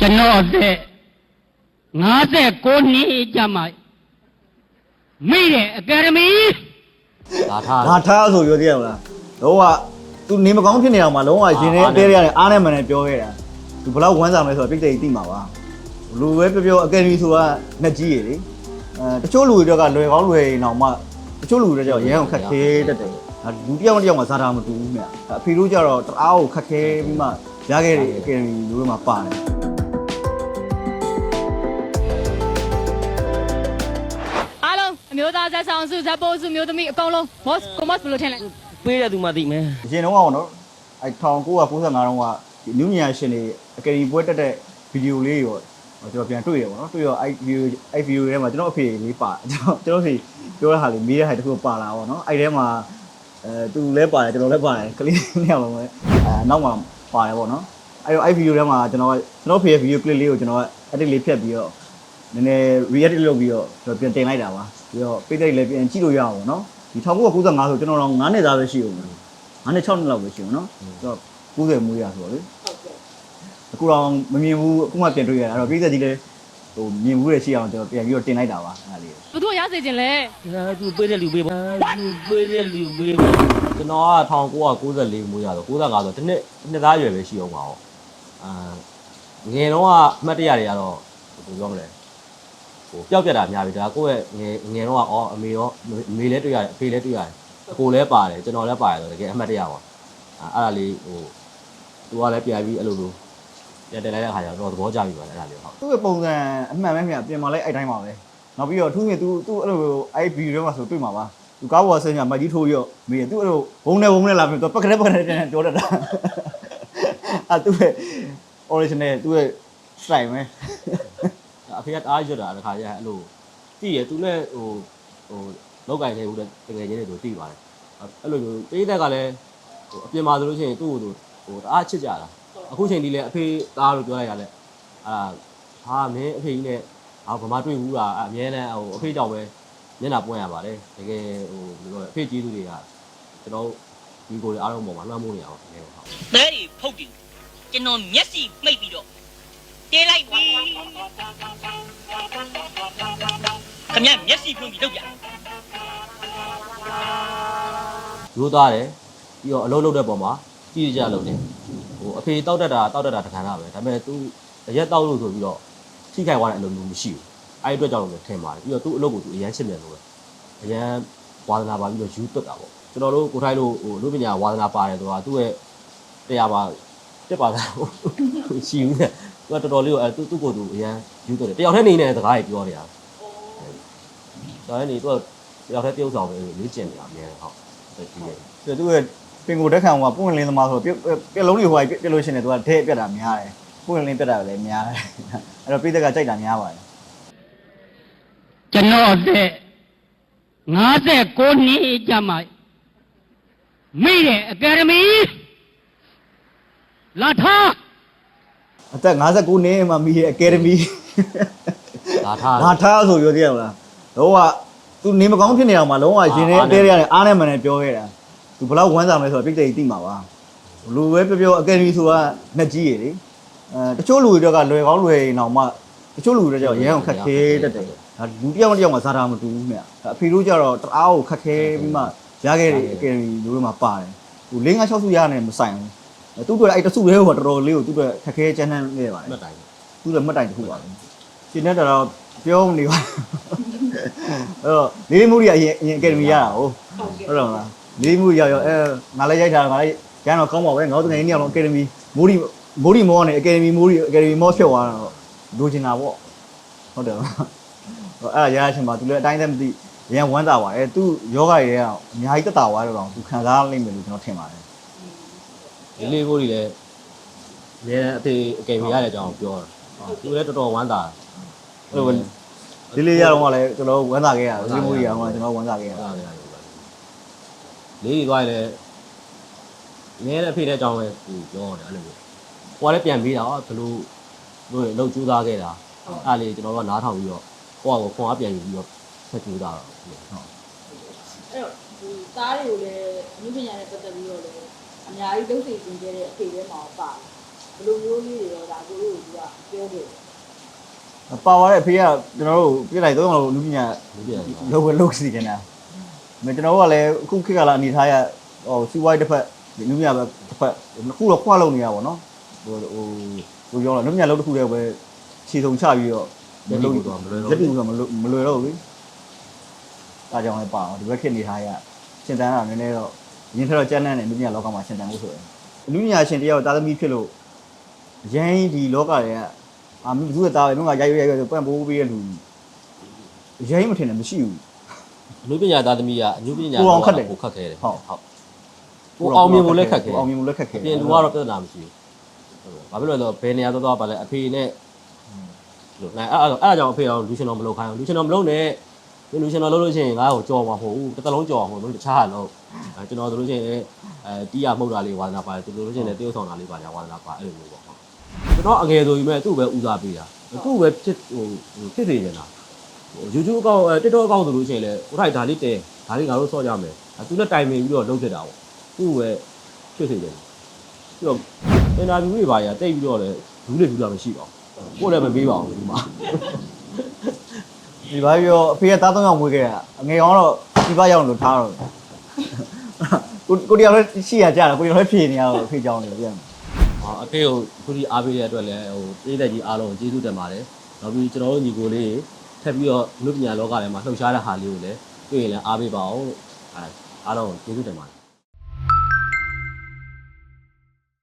ကျွန်တော်အသက်59နှစ်ကြာမှမိတဲ့အကယ်ဒမီဒါထားငါထားဆိုပြောသေးရမလားလုံးဝ तू နေမကောင်းဖြစ်နေအောင်မှာလုံးဝရင်ထဲတဲရတယ်အားနဲ့မှန်နဲ့ပြောခဲ့တာ तू ဘယ်လောက်ဝမ်းစာမလဲဆိုတော့ပြိတ္တိသိမှာပါလူပဲပြောပြောအကယ်ဒမီဆိုတာနှစ်ကြီးရည်လေအဲတချို့လူတွေကလွယ်ကောင်းလွယ်ရင်တော့မှတချို့လူတွေကြောင့်ရမ်းအောင်ခက်ခဲတတ်တယ်ဒါလူတစ်ယောက်တစ်ယောက်မှာဇာတာမတူဘူးမြတ်အဖေတို့ကြတော့တအားကိုခက်ခဲပြီးမှရခဲ့တဲ့အကယ်ဒမီလူတွေမှာပါတယ် အမျိုးသားဇက်ဆောင်စုဇက်ပိုးစုမျိုးသမီးအကုန်လုံး boss ကိုမတ်ဘယ်လိုထင်လဲပေးတဲ့သူမှသိမယ်အရင်တော့ကတော့နော်အဲ1995တုန်းကဒီနျူညီယာရှင်တွေအကယ်ဒမီပွဲတက်တဲ့ဗီဒီယိုလေးရောကျွန်တော်ပြန်တွေ့ရပါတော့တွေ့ရောအဲဗီဒီယိုအဲဗီဒီယိုထဲမှာကျွန်တော်အဖေလေးပါကျွန်တော်ကျွန်တော်ဖေပြောတဲ့ဟာလေးမေးတဲ့ဟာတစ်ခုပါလာပါတော့အဲ့ထဲမှာအဲသူလည်းပါတယ်ကျွန်တော်လည်းပါတယ်ကလေးနှစ်ယောက်လုံးပဲအဲနောက်မှပါတယ်ပေါ့နော်အဲ့တော့အဲ့ဗီဒီယိုထဲမှာကျွန်တော်ကကျွန်တော်ဖေရဲ့ဗီဒီယိုကလစ်လေးကိုကျွန်တော်က edit လေးဖြတ်ပြီးတော့ နည်းနည်း react လုပ်ပြီးတော့ကျွန်တော်ပြန်တင်လိုက်တာပါပြီးတော့ပိတ်တဲ့လည်းပြန်ကြည့်လို့ရအောင်ပေါ့နော်ဒီ1995ဆိုကျွန်တော်တော့9နှစ်သားပဲရှိအောင်လို့9နှစ်6နှစ်လောက်ပဲရှိအောင်နော်ဆိုတော့90မူရဆိုတော့လေအခုတော့မမြင်ဘူးအခုမှပြန်တွေ့ရတာအဲ့တော့ပြည်သက်ကြီးလည်းဟိုမြင်ဘူးရရှိအောင်ကျွန်တော်ပြန်ပြီးတော့တင်လိုက်တာပါအဲ့ဒါလေးဘသူကရစေခြင်းလဲဒါသူပေးတဲ့လူပေးပါသူပေးတဲ့လူပေးပါကျွန်တော်က1994မွေးရတော့95ဆိုတနှစ်နှစ်သားရွယ်ပဲရှိအောင်ပါဟောအာငယ်တော့ကအမှတ်တရတွေကတော့ဘယ်လိုပြောမလဲဟို ပျောက်ပြတ်တာများပြီဒါကိုယ့်ရဲ့ငယ်ငယ်တော့အော်အမေရောအမေလည်းတွေ့ရတယ်အဖေလည်းတွေ့ရတယ်အကိုလည်းပါတယ်ကျွန်တော်လည်းပါတယ်ဆိုတော့တကယ်အမှတ်တရပါအဲ့ဒါလေးဟိုသူကလည်းပြန်ပြီးအဲ့လိုလိုပြန်တက်လိုက်တဲ့ခါကျတော့သဘောကျပြီပါအဲ့ဒါလေးဟုတ်သူ့ရဲ့ပုံစံအမှန်ပဲမြပြင်มาလဲအဲ့တိုင်းပါပဲနောက်ပြီးတော့သူ့ရဲ့သူသူ့အဲ့လိုအဲ့ဗီဒီယိုထဲမှာဆိုတွေ့မှာပါသူကားပေါ်ဆင်းညာမကြီးထိုးရောမေးသူ့အဲ့လိုဘုံနဲ့ဘုံနဲ့လာပြီးတော့ပက်ကလေးပက်ကလေးတန်းပြောတတ်တာအဲ့သူ့ရဲ့ original သူ့ရဲ့ style ပဲအ ဖေကတအားရွတ်တာတခါကျအဲ့လိုတည်ရသူနဲ့ဟိုဟိုလောက်ကင်နေဦးတဲ့တကယ်ချင်းတွေတို့တည်ပါတယ်အဲ့လိုမျိုးတေးသက်ကလည်းဟိုအပြင်မှာဆိုလို့ရှိရင်သူ့ကိုဟိုတအားချစ်ကြတာအခုချိန်ဒီလေအဖေသားလို့ပြောလိုက်ရလဲအာဟာမင်းအဖေကြီးနဲ့အာဗမာတွေ့ဘူးလားအမြဲတမ်းဟိုအဖေကြောင့်ပဲမျက်နှာပွင့်ရပါတယ်တကယ်ဟိုဘယ်လိုလဲအဖေကြီးသူတွေကကျွန်တော်ဒီကိုယ်တွေအားလုံးပေါ်မှာလွှမ်းမိုးနေအောင်တကယ်ဟုတ်သဲတွေဖုတ်တယ်ကျွန်တော်မျက်စိမှိတ်ပြီးတော့တေးလိုက်ပြီ ခင်ဗျမျက်စိဖွင့်ပြီးလုပ်ပြရိုးသားတယ်ပြီးတော့အလုပ်လုပ်တဲ့ပုံမှာကြည့်ကြလုပ်တယ်ဟိုအဖေတောက်တက်တာတောက်တက်တာတခါတာပဲဒါပေမဲ့သူအရက်တောက်လို့ဆိုပြီးတော့ထိခိုက်သွားတဲ့အလုပ်မျိုးမရှိဘူးအဲ့ဒီအတွက်ကြောင့်လည်းထင်ပါတယ်ပြီးတော့သူ့အလုပ်ကိုသူအရန်ချစ်မြန်လို့ပဲအရန်ဝါသနာပါပြီးတော့ယူတွက်တာပေါ့ကျွန်တော်တို့ကိုထိုင်းလို့ဟိုလူပညာဝါသနာပါတယ်ဆိုတာသူ့ရဲ့တရားပါတက်ပါတာရှိဘူးလေသူကတော်တော်လေးကိုအဲသူ့ကိုသူအရန်ယူတွက်တယ်တယောက်တည်းနေတဲ့စကားကြီးပြောနေတာ ဒါနဲ့နေသူကတယောက်တည်းတယောက်ဆောင်ပဲလေ့ကျင့်နေတာအများဟုတ်ဒီရဲ့သူ့ရဲ့ပင်ကိုတက်ခံကပွင့်လင်းသမားဆိုတော့ပြက်လုံးတွေဟိုပြက်လို့ရှိရင်သူကထဲပြက်တာများတယ်ပွင့်လင်းပြက်တာလည်းများတယ်အဲ့တော့ပြည်သက်ကကြိုက်တာများပါတယ်ကျွန်တော်အသက်59နှစ်ကြာမှမိတဲ့အကယ်ဒမီလာထားအသက်59နှစ်မှမိရဲ့အကယ်ဒမီဒါထားငါထားဆိုပြောသေးရမလား လုံးဝ तू နေမကောင်းဖြစ်နေအောင်မှာလုံးဝရင်ထဲတဲရတယ်အားနဲ့မှန်နဲ့ပြောခဲ့တာ तू ဘယ်လောက်ဝမ်းစာမလဲဆိုတော့ပြိတ္တိသိမှာပါလူပဲပြောပြောအကယ်ဒမီဆိုတာနှစ်ကြီးရည်လေအဲတချို့လူတွေကလွယ်ကောင်းလွယ်ရင်တော့မှတချို့လူတွေကြောင့်ရမ်းအောင်ခက်ခဲတတ်တယ်ဒါလူတစ်ယောက်တစ်ယောက်မှာဇာတာမတူဘူးမြတ်အဖေတို့ကြတော့တအားကိုခက်ခဲပြီးမှရခဲ့တဲ့အကယ်ဒမီလူတွေမှာပါတယ်ဟို၄၅6စုရနေမဆိုင်ဘူးသူ့တို့အဲ့တစုလေးဟိုတော်တော်လေးကိုသူ့တို့ခက်ခဲချမ်းမ်းနေပါတယ်မှတ်တိုင်သူ့လည်းမှတ်တိုင်တစ်ခုပါပဲရှင်းတဲ့တော့ပြောမနေပါ အဲ့တော့လေးမှုရီအရင်အရင်အကယ်ဒမီရတာဟုတ်ဟုတ်တော့မလားလေးမှုရီရောက်ရောက်အဲငါလည်းရိုက်တာငါလည်းကျန်တော့ကောင်းပါပဲငါတို့တကယ်ကြီးအောင်အကယ်ဒမီမိုးရီမိုးရီမောနဲ့အကယ်ဒမီမိုးရီအကယ်ဒမီမောဖြစ်သွားတော့လိုချင်တာပေါ့ဟုတ်တယ်ဟိုအဲ့ဒါရရချင်းမှာသူလည်းအတိုင်းသက်မသိရန်ဝမ်းသာပါတယ်သူယောဂတွေကအများကြီးတက်တာသွားတော့သူခံစားလိမ့်မယ်လို့ကျွန်တော်ထင်ပါတယ်ဒီလေးကိုကြီးလည်းအများအသေးအကယ်မရတဲ့အကြောင်းပြောတာသူလည်းတော်တော်ဝမ်းသာအဲ့လို ဒီလေးရတော့ကလည်းကျွန်တော်ဝမ်းသာခဲ့ရတယ်လေးမှုရီအောင်ကကျွန်တော်ဝမ်းသာခဲ့ရတယ်လေးကြီးသွားရင်လည်းငယ်တဲ့အဖေတဲ့အကြောင်းပဲသူပြောတယ်အဲ့လိုမျိုးဟိုကလည်းပြန်ပြီးတာဘယ်လိုတို့လှုပ်ကြိုးစားခဲ့တာအဲ့လေကျွန်တော်တို့ကနားထောင်ပြီးတော့ကိုယ့်အကိုခွန်အားပြန်ယူပြီးတော့ဆက်ကြိုးစားတော့ဟုတ်အဲ့တော့ဒီသားတွေကိုလည်းအမှုပညာနဲ့ပတ်သက်ပြီးတော့လည်းအများကြီးလုပ်စီတင်ခဲ့တဲ့အဖေထဲမှာပါတယ်ဘယ်လိုမျိုးလေးတွေရောဒါကိုလို့ကပြောခဲ့ ပါသွားတဲ့အဖေကကျွန်တော်တို့ပြလိုက်တော့လူပညာလူပြန်ပါလောဘလုတ်စီနေတာမကျွန်တော်တို့ကလည်းအခုခေတ်ကလာအနေထားရဟိုစီးပွားရေးတစ်ဖက်လူပညာပဲတစ်ဖက်ခုတော့ခွာလုံးနေရပါတော့ဟိုဟိုဟိုပြောလာလူပညာလုံးတစ်ခုတည်းပဲခြေစုံချပြီးတော့လက်လို့တော့မလွယ်တော့လက်တူတော့မလွယ်မလွယ်တော့ဘူးဒါကြောင့်လည်းပါအောင်ဒီဘက်ခေတ်နေထားရရှင်းတန်းတာနည်းနည်းတော့ရင်းထတော့ကျန်းတန်းတယ်လူပညာလောကမှာရှင်းတန်းဖို့ဆိုရင်လူပညာရှင်တယောက်တာသမီဖြစ်လို့ရင်းဒီလောကတွေက အာမင်းဘူးကတာပဲမင်းကရိုက်ရိုက်ရိုက်ပန့်ပိုးပေးတဲ့လူရင်းမထင်တယ်မရှိဘူး အနုပညာသားသမီးကအနုပညာကိုအောင်ခက်တယ်ကိုခက်ခဲတယ်ဟုတ်ဟုတ်ကိုအောင်မြင်ဖို့လည်းခက်ခဲကိုအောင်မြင်ဖို့လည်းခက်ခဲအပြင်လူကတော့ပြဿနာမရှိဘူးဘာဖြစ်လို့လဲဆိုတော့ဘယ်နေရာသွားသွားပါလဲအဖေနဲ့လို့နိုင်အဲ့အဲ့အဲ့ကြောင့်အဖေကတော့လူရှင်တော်မလုပ်ခိုင်းဘူးလူရှင်တော်မလုပ်နဲ့လူရှင်တော်လုပ်လို့ရှိရင်ငါ့ကိုကြော်မှာမဟုတ်ဘူးတစ်သလုံးကြော်မှာမဟုတ်ဘူးတခြားဟာလို့အဲကျွန်တော်တို့လို့ရှိရင်အဲတီးရမှုတ်တာလေးဝါသနာပါတယ်သူတို့လို့ရှိရင်လည်းတရုပ်ဆောင်တာလေးပါညာဝါသနာပါအဲ့လိုမျိုးပေါ့ ကျွန်တော်အငယ်ဆိုရင်မဲ့သူ့ပဲဦးစားပေးတာသူ့ပဲဖြစ်ဟိုဖြစ်စေချင်တာဟို YouTube အကောင့်အဲ TikTok အကောင့်ဆိုလို့ရှိရင်လည်းဟိုထိုက်ဒါလေးတင်ဒါလေးငါတို့ဆော့ကြမယ်အဲသူနဲ့တိုင်ပင်ပြီးတော့လုပ်ဖြစ်တာပေါ့သူ့ပဲဖြစ်စေချင်တယ်ပြီးတော့အင်တာဗျူးတွေပါရတိတ်ပြီးတော့လည်းဘူးတွေဘူးတာမရှိပါဘူးကိုယ်လည်းမပေးပါဘူးဒီမှာဒီဘာပြောအဖေကသားသုံးယောက်မွေးခဲ့တာအငယ်ကောင်ကတော့ဒီဘရောက်လို့ထားတော့ကိုကိုတယောက်လည်းရှိရကြတာကိုတယောက်လည်းဖြေနေရတော့အဖေကြောင်းနေပြန် အာအဖေကိုခုဒီအားပေးတဲ့အတွက်လည်းဟိုသေးတဲ့ကြီးအားလုံးကျေးဇူးတင်ပါတယ်နောက်ပြီးကျွန်တော်တို့ညီကိုလေးထပ်ပြီးတော့လူပညာလောကထဲမှာလှုပ်ရှားတဲ့ဟာလေးကိုလည်းတွေ့ရင်လည်းအားပေးပါအောင်အဲအားလုံးကျေးဇူးတင်ပါတယ်